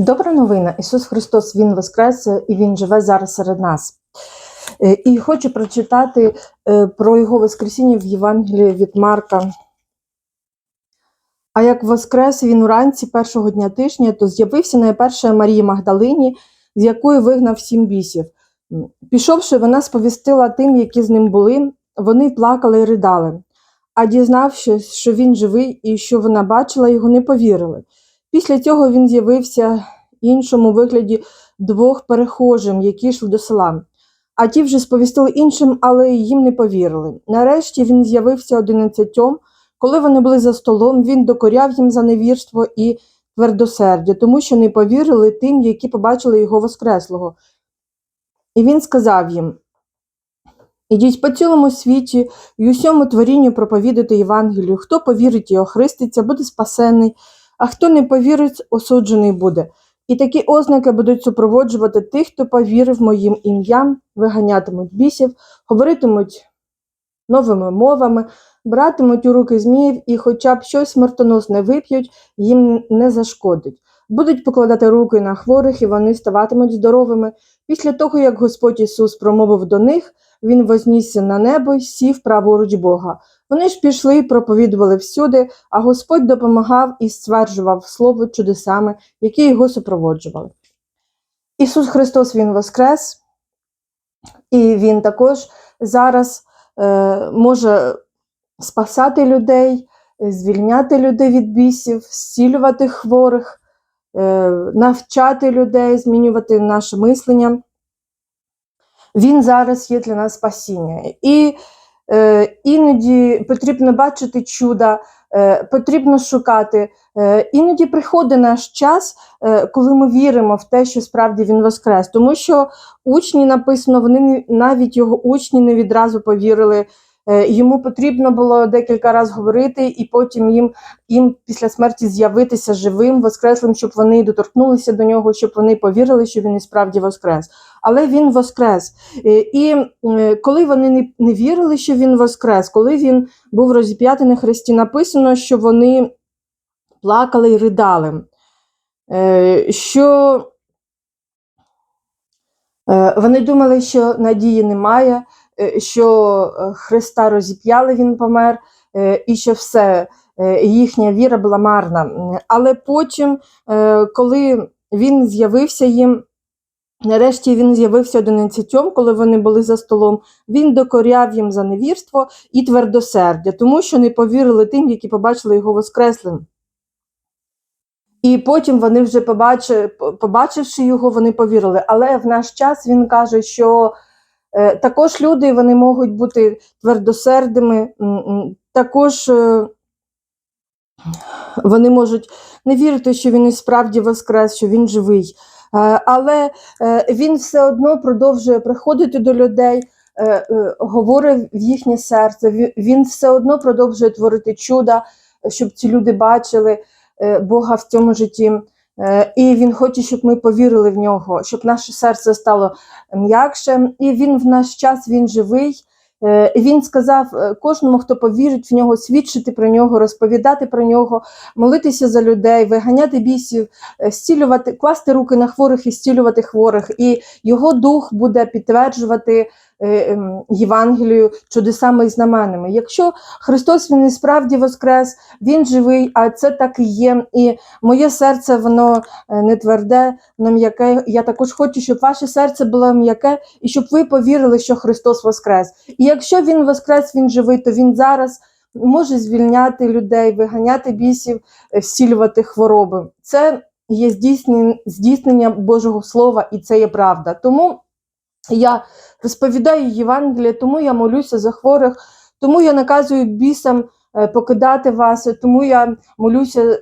Добра новина. Ісус Христос Він Воскрес і Він живе зараз серед нас. Е, І хочу прочитати е, про Його Воскресіння в Євангелії від Марка. А як воскрес він уранці першого дня тижня, то з'явився найперше Марії Магдалині, з якої вигнав сім бісів. Пішовши, вона сповістила тим, які з ним були, вони плакали і ридали. А дізнавшись, що він живий і що вона бачила, його не повірили. Після цього він з'явився іншому вигляді двох перехожим, які йшли до села. А ті вже сповістили іншим, але їм не повірили. Нарешті він з'явився одинадцятьом. Коли вони були за столом, він докоряв їм за невірство і твердосердя, тому що не повірили тим, які побачили його Воскреслого. І він сказав їм: Ідіть по цілому світі і усьому творінню проповідати Євангелію. Хто повірить і охриститься, буде спасений, а хто не повірить, осуджений буде. І такі ознаки будуть супроводжувати тих, хто повірив моїм ім'ям, виганятимуть бісів, говоритимуть новими мовами, братимуть у руки зміїв і хоча б щось смертоносне вип'ють, їм не зашкодить. Будуть покладати руки на хворих, і вони ставатимуть здоровими. Після того, як Господь Ісус промовив до них, Він вознісся на небо й сів праворуч Бога. Вони ж пішли і проповідували всюди, а Господь допомагав і стверджував слово чудесами, які його супроводжували. Ісус Христос Він Воскрес, і Він також зараз е, може спасати людей, звільняти людей від бісів, зцілювати хворих, навчати людей, змінювати наше мислення. Він зараз є для нас спасіння. І е, іноді потрібно бачити чуда, е, потрібно шукати. Е, іноді приходить наш час, е, коли ми віримо в те, що справді він воскрес. Тому що учні написано, вони навіть його учні не відразу повірили. Е, Йому потрібно було декілька разів говорити, і потім їм, їм після смерті з'явитися живим, воскреслим, щоб вони доторкнулися до нього, щоб вони повірили, що він і справді воскрес. Але він воскрес. Е, І е, коли вони не, не вірили, що він воскрес, коли він був розіп'ятий на хресті, написано, що вони плакали і ридали. Що вони думали, що надії немає, е, що е, Христа розіп'яли, він помер, е, і що все, е, їхня віра була марна. Але потім, е, коли він з'явився їм, нарешті він з'явився одинадцятьом, коли вони були за столом, він докоряв їм за невірство і твердосердя, тому що не повірили тим, які побачили його воскреслим. І потім вони вже побачи, побачивши його, вони повірили. Але в наш час він каже, що е, також люди вони можуть бути твердосердими, також е, вони можуть не вірити, що він і справді воскрес, що він живий. Е, але він все одно продовжує приходити до людей, говорить в їхнє серце. Він все одно продовжує творити чуда, щоб ці люди бачили Бога в цьому житті. Е, І він хоче, щоб ми повірили в нього, щоб наше серце стало м'якше. І він в наш час він живий. Е, І він сказав е, кожному, хто повірить в нього, свідчити про нього, розповідати про нього, молитися за людей, виганяти бісів, е, зцілювати, класти руки на хворих і зцілювати хворих. І його дух буде підтверджувати е, Євангелію чудесами і знаменами. Якщо Христос він і справді воскрес, він живий, а це так і є. І моє серце воно е, не тверде, воно м'яке. Я також хочу, щоб ваше серце було м'яке, і щоб ви повірили, що Христос воскрес. І якщо він воскрес, він живий, то він зараз може звільняти людей, виганяти бісів, е, зцілювати хвороби. Це є здійснення Божого Слова, і це є правда. Тому я розповідаю Євангеліє, тому я молюся за хворих, тому я наказую бісам е, покидати вас, тому я молюся,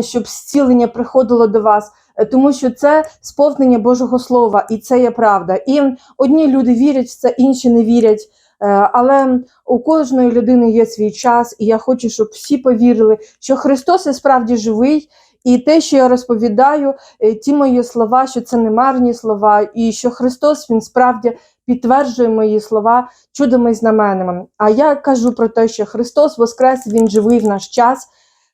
щоб зцілення приходило до вас. е, Тому що це сповнення Божого Слова, і це є правда. І одні люди вірять в це, інші не вірять. Е, Але у кожної людини є свій час, і я хочу, щоб всі повірили, що Христос і справді живий, і те, що я розповідаю, е, ті мої слова, що це не марні слова, і що Христос Він справді підтверджує мої слова чудами і знаменами. А я кажу про те, що Христос Воскрес, Він живий в наш час,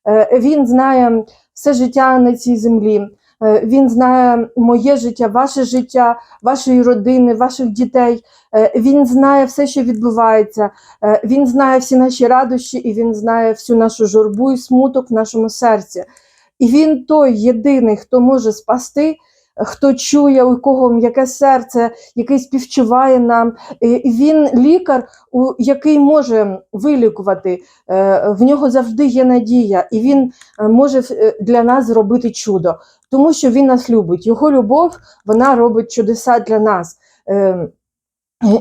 Е, Він знає все життя на цій землі. Е, Він знає моє життя, ваше життя, вашої родини, ваших дітей. Він знає все, що відбувається. Він знає всі наші радощі, і він знає всю нашу журбу і смуток в нашому серці. І він той єдиний, хто може спасти, хто чує, у кого м'яке серце, який співчуває нам. І Він лікар, який може вилікувати. Е, В нього завжди є надія, і він е, може е, для нас зробити чудо, тому що він нас любить. Його любов вона робить чудеса для нас.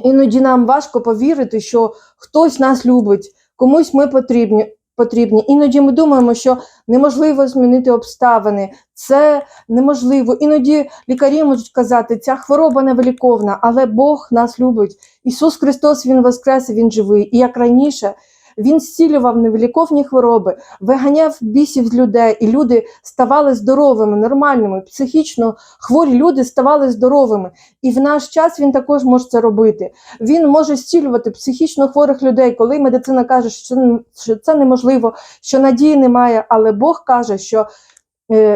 Іноді нам важко повірити, що хтось нас любить, комусь ми потрібні. Потрібні. Іноді ми думаємо, що неможливо змінити обставини, це неможливо. Іноді лікарі можуть казати, ця хвороба невиліковна, але Бог нас любить. Ісус Христос, Він воскрес, Він живий. І як раніше, Він зцілював невеликовні хвороби, виганяв бісів з людей, і люди ставали здоровими, нормальними, психічно хворі люди ставали здоровими. І в наш час він також може це робити. Він може зцілювати психічно хворих людей, коли медицина каже, що, це неможливо, що надії немає. Але Бог каже, що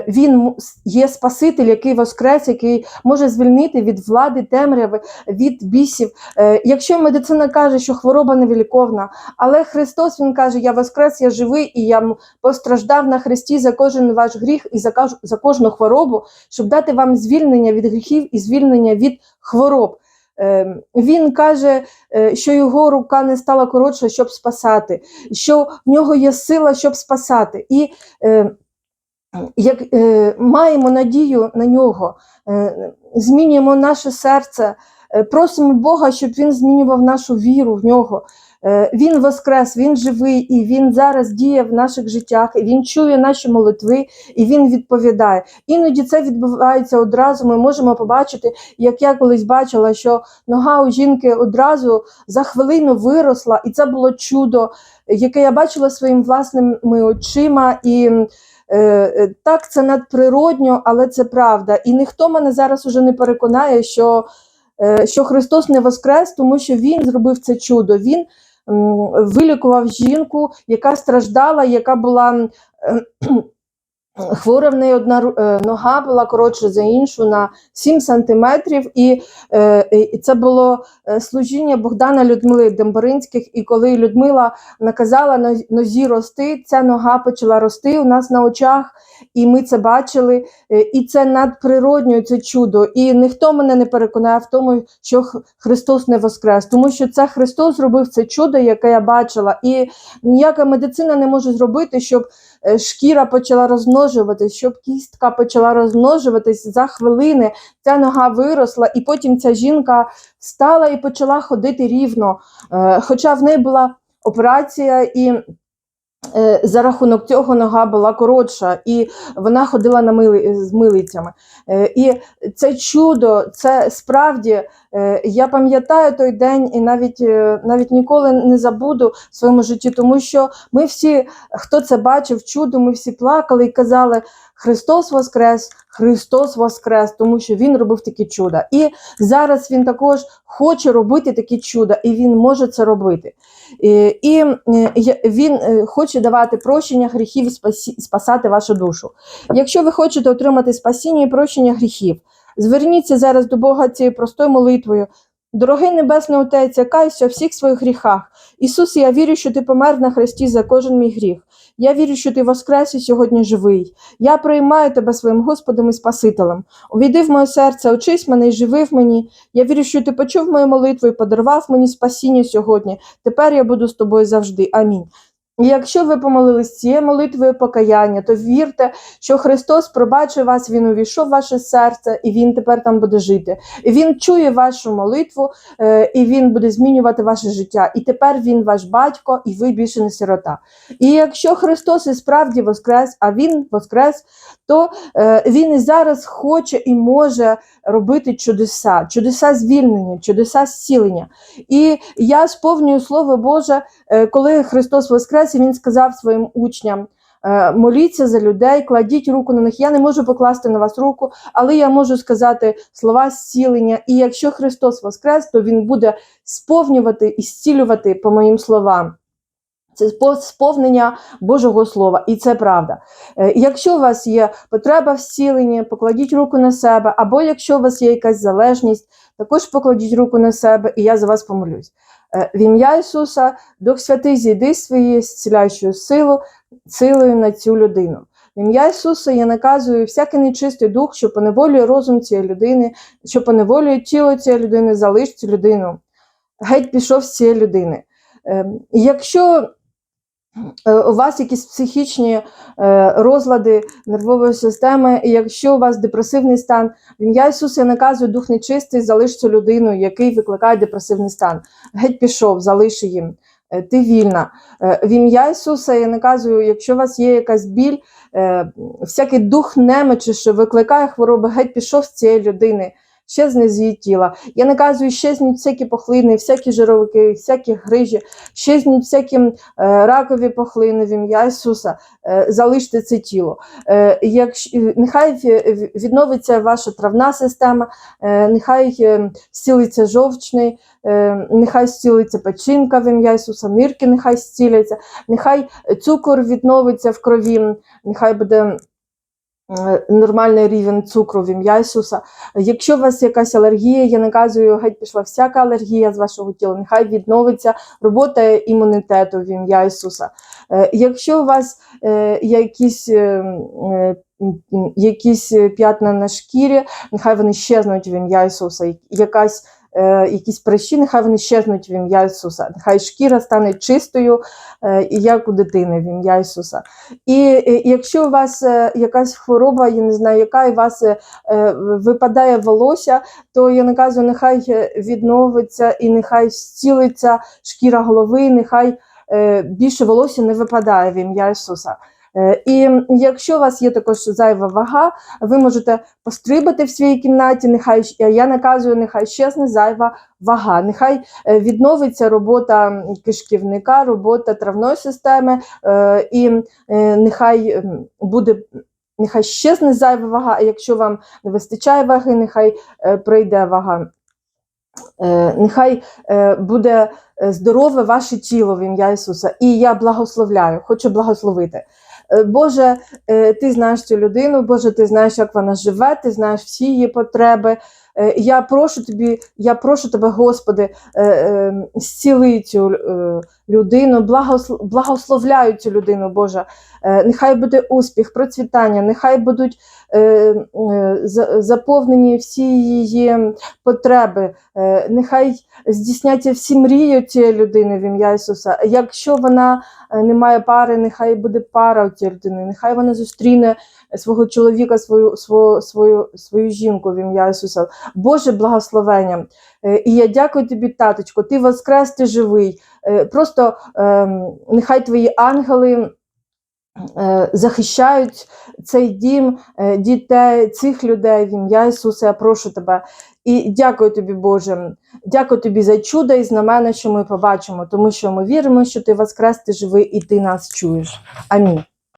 він є Спаситель, який воскрес, який може звільнити від влади темряви, від бісів. Е, Якщо медицина каже, що хвороба невиліковна, але Христос Він каже: Я воскрес, я живий, і я постраждав на Христі за кожен ваш гріх і за, кожну хворобу, щоб дати вам звільнення від гріхів і звільнення від хвороб. Е, Він каже, е, що його рука не стала коротша, щоб спасати, що в нього є сила, щоб спасати. І е, як е, маємо надію на нього, е, змінюємо наше серце, е, просимо Бога, щоб Він змінював нашу віру в нього. Е, Він воскрес, він живий, і він зараз діє в наших життях, і він чує наші молитви, і він відповідає. Іноді це відбувається одразу. Ми можемо побачити, як я колись бачила, що нога у жінки одразу за хвилину виросла, і це було чудо, яке я бачила своїми власними очима. І Так, це надприродньо, але це правда. І ніхто мене зараз уже не переконає, що, е, що Христос не воскрес, тому що Він зробив це чудо. Він вилікував жінку, яка страждала, яка була е, хвора в неї одна е, нога була коротша за іншу на 7 сантиметрів. І, е, і це було е, служіння Богдана Людмили Дембаринських. І коли Людмила наказала нозі рости, ця нога почала рости у нас на очах, і ми це бачили. І це надприродньо, це чудо. І ніхто мене не переконає в тому, що Христос не воскрес, тому що це Христос зробив це чудо, яке я бачила. І ніяка медицина не може зробити, щоб шкіра почала розмножуватись, щоб кістка почала розмножуватись за хвилини. Ця нога виросла, і потім ця жінка встала і почала ходити рівно. Е, Хоча в неї була операція і. Е, За рахунок цього нога була коротша, і вона ходила на мили, з милицями. Е, І це чудо, це справді е, я пам'ятаю той день і навіть, е, навіть ніколи не забуду в своєму житті, тому що ми всі, хто це бачив, чудо, ми всі плакали і казали: Христос Воскрес, Христос Воскрес, тому що Він робив такі чуда. І зараз Він також хоче робити такі чуда, і Він може це робити. І, і е, Він е, хоче давати прощення гріхів спасати вашу душу. Якщо ви хочете отримати спасіння і прощення гріхів, зверніться зараз до Бога цією простою молитвою. Дорогий Небесний Отець, я каюся у всіх своїх гріхах. Ісус, я вірю, що ти помер на хресті за кожен мій гріх. Я вірю, що ти воскрес і сьогодні живий. Я приймаю тебе своїм Господом і Спасителем. Увійди в моє серце, очись мене і живи в мені. Я вірю, що ти почув мою молитву і подарував мені спасіння сьогодні. Тепер я буду з тобою завжди. Амінь. Якщо ви помолились цією молитвою покаяння, то вірте, що Христос пробачив вас, Він увійшов в ваше серце, і Він тепер там буде жити. І Він чує вашу молитву, е, і Він буде змінювати ваше життя. І тепер Він ваш батько, і ви більше не сирота. І якщо Христос і справді воскрес, а Він воскрес, то е, Він і зараз хоче і може робити чудеса, чудеса звільнення, чудеса зцілення. І я сповнюю Слово Боже, е, коли Христос воскрес, Він сказав своїм учням. е, Моліться за людей, кладіть руку на них. Я не можу покласти на вас руку, але я можу сказати слова зцілення. І якщо Христос воскрес, то Він буде сповнювати і зцілювати по моїм словам. Це сповнення Божого Слова, і це правда. Е, Якщо у вас є потреба в зціленні, покладіть руку на себе, або якщо у вас є якась залежність, також покладіть руку на себе, і я за вас помолюсь. Е, В ім'я Ісуса, Дух Святий, зійди своєю зціляючою силу, силою на цю людину. В ім'я Ісуса я наказую всякий нечистий дух, що поневолює розум цієї людини, що поневолює тіло цієї людини, залиш цю людину. Геть пішов з цієї людини. Ем, Якщо у вас якісь психічні е, розлади нервової системи, і якщо у вас депресивний стан, в ім'я Ісуса я наказую дух нечистий, залиш цю людину, який викликає депресивний стан. Геть пішов, залиши їм. Е, Ти вільна. Е, В ім'я Ісуса я наказую, якщо у вас є якась біль, е, всякий дух немочі, що викликає хвороби, геть пішов з цієї людини, щезне з її тіла. Я наказую, щезнуть всякі похлини, всякі жировики, всякі грижі, щезнуть всякі е, ракові похлини в ім'я Ісуса, е, залиште це тіло. Е, Якщо, нехай в- в- відновиться ваша травна система, е, нехай е, зцілиться жовчний, е, нехай зцілиться печінка в ім'я Ісуса, нирки нехай зціляться, нехай цукор відновиться в крові, нехай буде е, нормальний рівень цукру в ім'я Ісуса. Якщо у вас якась алергія, я наказую, геть пішла всяка алергія з вашого тіла, нехай відновиться робота імунітету в ім'я Ісуса. Е, Якщо у вас е, якісь, е, е, м, якісь п'ятна на шкірі, нехай вони щезнуть в ім'я Ісуса. Якась е, якісь прищі, нехай вони щезнуть в ім'я Ісуса. Нехай шкіра стане чистою, е, як у дитини в ім'я Ісуса. І е, якщо у вас е, якась хвороба, я не знаю, яка і у вас е, е, випадає волосся, то я наказую, нехай е, відновиться і нехай зцілиться шкіра голови, нехай е, більше волосся не випадає в ім'я Ісуса. Е, І якщо у вас є також зайва вага, ви можете пострибати в своїй кімнаті, нехай я наказую, нехай щезне зайва вага, нехай е, відновиться робота кишківника, робота травної системи, е, і нехай буде. Нехай щезне зайва вага, а якщо вам не вистачає ваги, нехай е, прийде вага. Е, Нехай е, буде здорове ваше тіло в ім'я Ісуса. І я благословляю, хочу благословити. Е, Боже, е, ти знаєш цю людину, Боже, ти знаєш, як вона живе, ти знаєш всі її потреби. Е, Я прошу тобі, я прошу тебе, Господи, е, е, зціли цю людину, благосл- благословляю цю людину, Боже. Нехай буде успіх, процвітання, нехай будуть за- заповнені всі її потреби, нехай здійсняться всі мрії цієї людини в ім'я Ісуса. Якщо вона не має пари, нехай буде пара у цієї людини, нехай вона зустріне свого чоловіка, свою, свою, свою, свою жінку в ім'я Ісуса. Боже благословення. Е, І я дякую тобі, таточко, ти воскрес, ти живий. Е, Просто ем, нехай твої ангели. е, Захищають цей дім, дітей, цих людей в ім'я Ісуса. Я прошу тебе. І дякую тобі, Боже. Дякую тобі за чудо і знамена, що ми побачимо, тому що ми віримо, що ти воскрес, ти живий і ти нас чуєш. Амінь.